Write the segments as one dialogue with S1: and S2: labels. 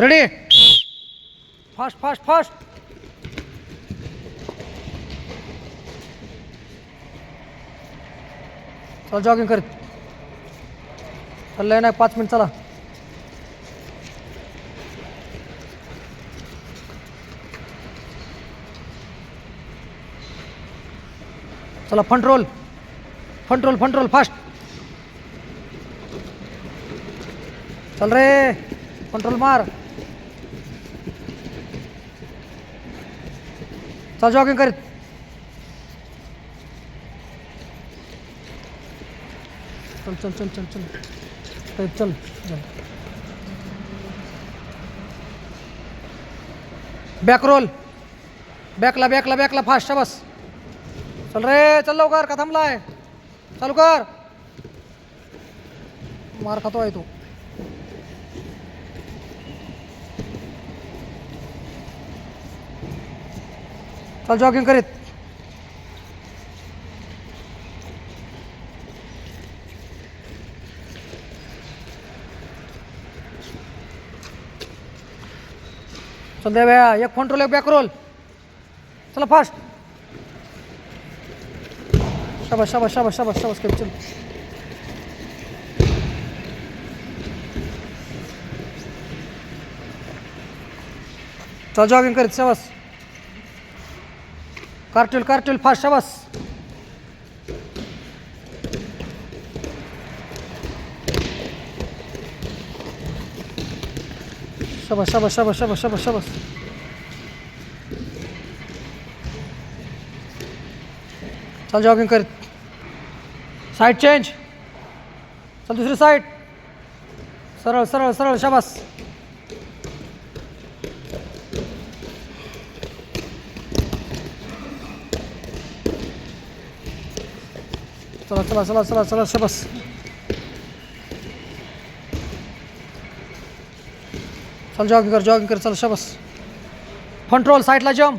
S1: Ready? Fast fast fast चला jogging करत चाललंय नाही पाच मिनिट चला. चला front roll front roll front roll fast चल रे कंट्रोल मार. चल जॉगिंग करीत. चल चल चल चल चल. चल चल. बॅक रोल बॅकला बॅकला बॅकला फास्ट बस. चल रे चल लवकर का थांबलाय? चालू कर. मार खातो आहे तो. चल जॉगिंग करीत चल दे भैया, एक फ्रंट रोल एक बॅक रोल चला फास्ट शाबाश शाबाश शाबाश शाबाश शाबाश करीत चल। चल जॉगिंग करीत शाबास कार्टेल कार्टेल फास्ट शाबास शाबास शाबास शाबास शाबास शाबास शाबास चल जॉगिंग करीत साईड चेंज चल दुसरी साईड सरळ सरळ सरळ शाबास चला चला चला चला चला शबस. चल जॉगिंग कर जॉगिंग कर चल शबस. फ्रंट रोल साईडला जम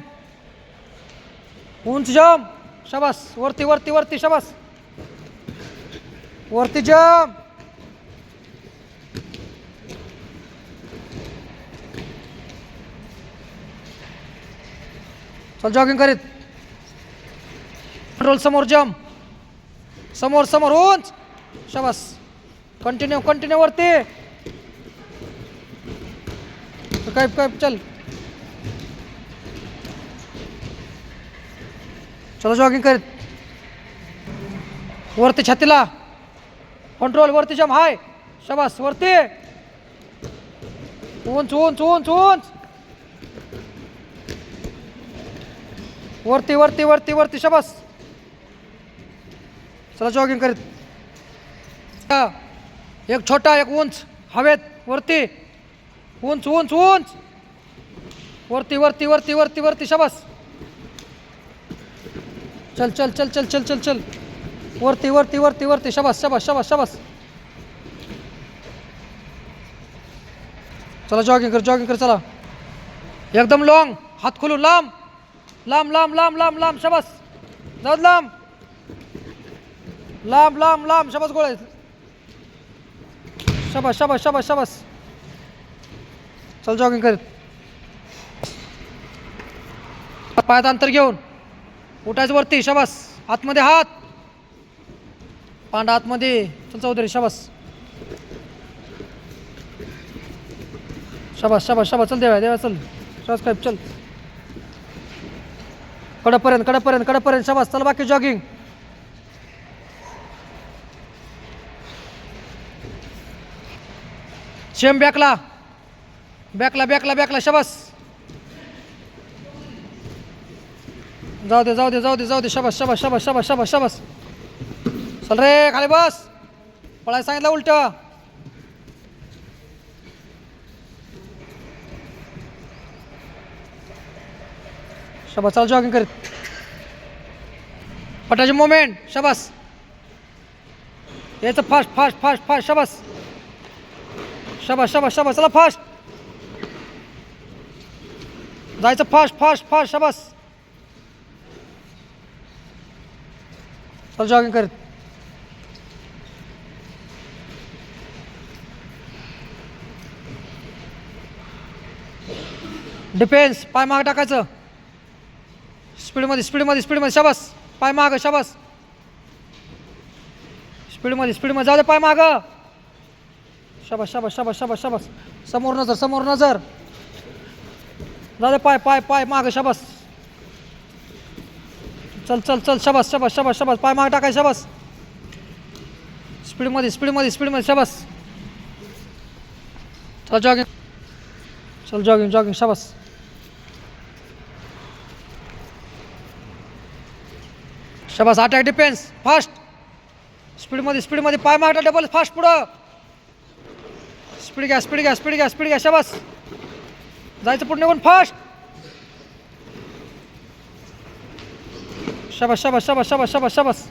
S1: उंच जम शबस वरती वरती वरती शबस. वरती जम चल जॉगिंग करीत. रोल समोर जम समोर समोर उंच. शबस. कंटिन्यू कंटिन्यू वरती. कैप कैप चल. चलो जॉगिंग करीत. वरती छातीला. कंट्रोल वरती जम हाय शबस वरती. उंच उंच उंच उंच. वरती वरती वरती वरती शबस. चला जॉगिंग करीत. एक छोटा एक उंच. हवेत वरती. उंच उंच उंच. वरती वरती वरती वरती वरती. शबस. चल चल चल चल चल चल चल. वरती वरती वरती वरती. शबस शबस शबस शबस. चला जॉगिंग कर जॉगिंग कर चला. एकदम लॉंग हात खोलून लांब. लांब लांब लांब लांब लांब. शबस. जाऊ लांब. लांब लांब लांब. शबस गोळा शाबास शाबास शाबास शबस. चल जॉगिंग करीत. पायात अंतर घेऊन. उठायचं वरती. शबस. आतमध्ये हात. पांडा आतमध्ये. चल चौधरी शबस. शाबास शाबास शाबास. चल देवा देवा चल. शाबास काय चल. कडपर्यंत कडपर्यंत कडपर्यंत शबस. चल बाकी जॉगिंग शेम बॅकला बॅकला बॅकला बॅकला शबस. जाऊ दे जाऊ दे जाऊ दे जाऊ दे शाबास शाबास शाबास शाबास शाबास शाबास. चल रे खाली बस. पळायला सांगितलं उलट. शबस चाल जॉगिंग करीत. पटाचे मोमेंट शबस. यायचं फास्ट फास्ट फास्ट फास्ट शबस. शाबास शाबास शाबास चला फास्ट जायचं फास्ट फास्ट फास्ट शाबास. चल जॉगिंग करीत. डिफेन्स पाय माग टाकायचं. स्पीडमध्ये स्पीडमध्ये स्पीडमध्ये शाबास. पाय मागं शाबास. स्पीडमध्ये स्पीडमध्ये जाऊ दे पाय मागं. शाबास शाबास शाबास शाबास शाबास. समोर नजर समोर नजर. दादा पाय पाय पाय माग शाबास. चल चल चल शाबास शाबास शाबास शाबास. पाय माग टाकाय शाबास. स्पीडमध्ये स्पीडमध्ये स्पीडमध्ये शाबास. चल जॉगिंग चल जॉगिंग जॉगिंग शाबास. शाबास अटॅक डिफेन्स फास्ट स्पीडमध्ये स्पीडमध्ये पाय मागटा डबल फास्ट पुढं. स्पीड घ्या स्पीड घ्या स्पीड घ्या स्पीड घ्या शाबास. जायचं पुढे निघून फास्ट शाबास शाबास शाबास शाबास शाबास शाबास.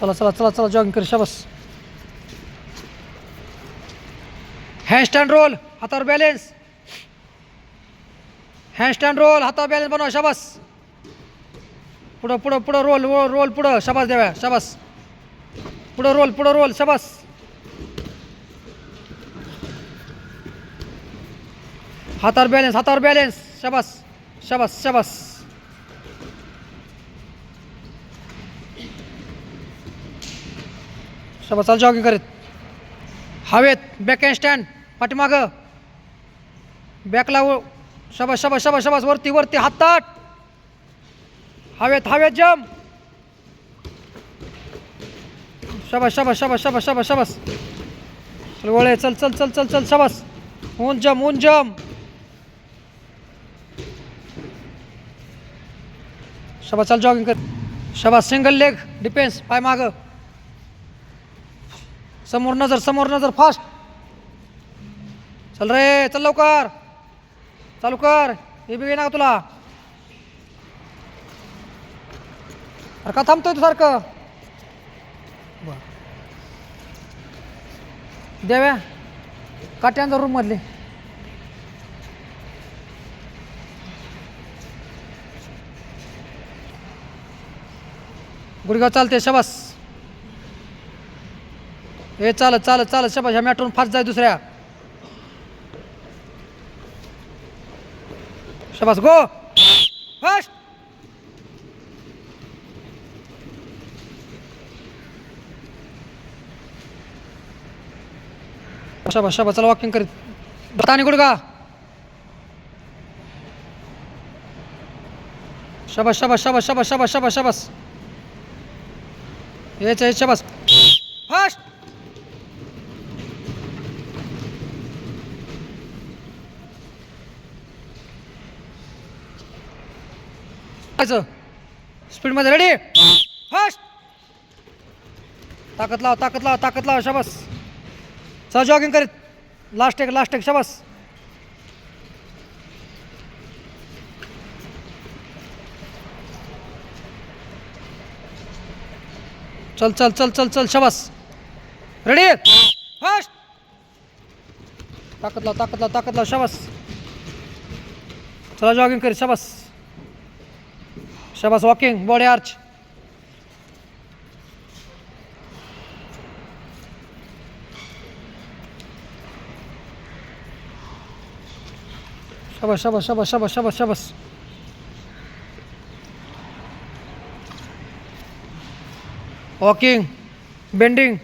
S1: चला चला चला चला जॉगिंग कर शाबास. हँड स्टँड रोल हातावर बॅलेन्स हँड स्टँड रोल हातावर बॅलेन्स बनवा शाबास. पुढं पुढं पुढं रोल रोल रोल पुढं. शाबास द्याव्या शाबास. पुढं रोल पुढं रोल शाबास. हातावर बॅलेन्स हातावर बॅलेन्स शबास शबास शबास. शबास चाल जॉगिंग करीत. हवेत बॅक अँड स्टँड पाठीमागं. बॅकला शबास शबास शबास शबास. वरती वरती. हातात हवेत हवेत जम. शबस शबस शबस शबस शबस शबस. चल वळे चल चल चल चल चल शबस. ऊन जम ऊन जम. शाबास चल जॉगिंग कर. शाबास सिंगल लेग डिफेन्स पाय माग. समोर नजर समोर नजर फास्ट चल रे चल लवकर. चालू कर. हे बी ना तुला. अरे का थांबतोय तू सारखं? बर. देव्या काट्यांचा रूम मधले. गुडगाव चालते शबास. हे चालत चालत चालत शबास. ह्या मॅटरून फास्ट जाय दुसऱ्या. शबास गो फास्ट शाबास शाबास चला वॉकिंग करीत. बतानी गुडगा शाबास शाबास शाबास शाबास शाबास शाबास शाबास. हेच हेच शाबास. फास्ट स्पीडमध्ये रेडी फास्ट ताकद लाव ताकद लाव ताकद लाव शाबास. चला जॉगिंग करीत. लास्ट एक लास्ट एक शाबास. चल चल चल चल चल शाबास. रेडी फास्ट ताकद लाव ताकद लाव ताकद लाव शाबास. चला जॉगिंग करीत शाबास. शाबास वॉकिंग बॉडी आर्च शाबास शाबास शाबास शाबास शाबास शाबास वॉकिंग बेंडिंग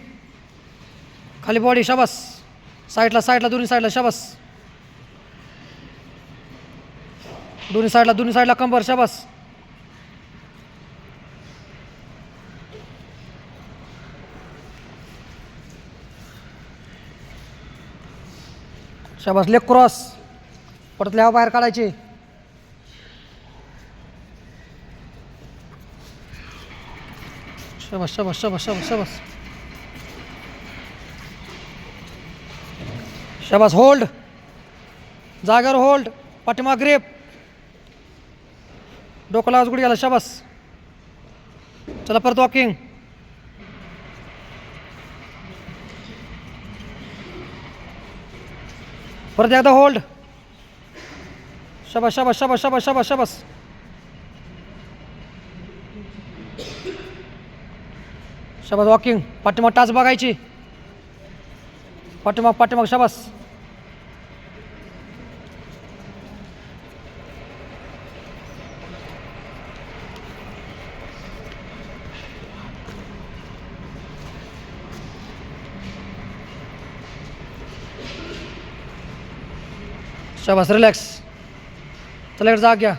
S1: खाली बॉडी शाबास साईडला साईडला दोन्ही साईडला शाबास दोन्ही साईडला दोन्ही साईडला कंबर शाबास शाबास लेग क्रॉस परत हवा बाहेर काढायचे. शबस शबस शबस शबस शबस शबस होल्ड जागर होल्ड पाठीमाग ग्रेप डोकला आज गुडी गेला शबस. चला परत वॉकिंग परत एकदा होल्ड সাবাস সাবাস সাবাস সাবাস সাবাস সাবাস शाबास वॉकिंग पाठीमाग टाच बघायची पाठीमाग पाठीमाग शाबास शाबास रिलॅक्स चला जा क्या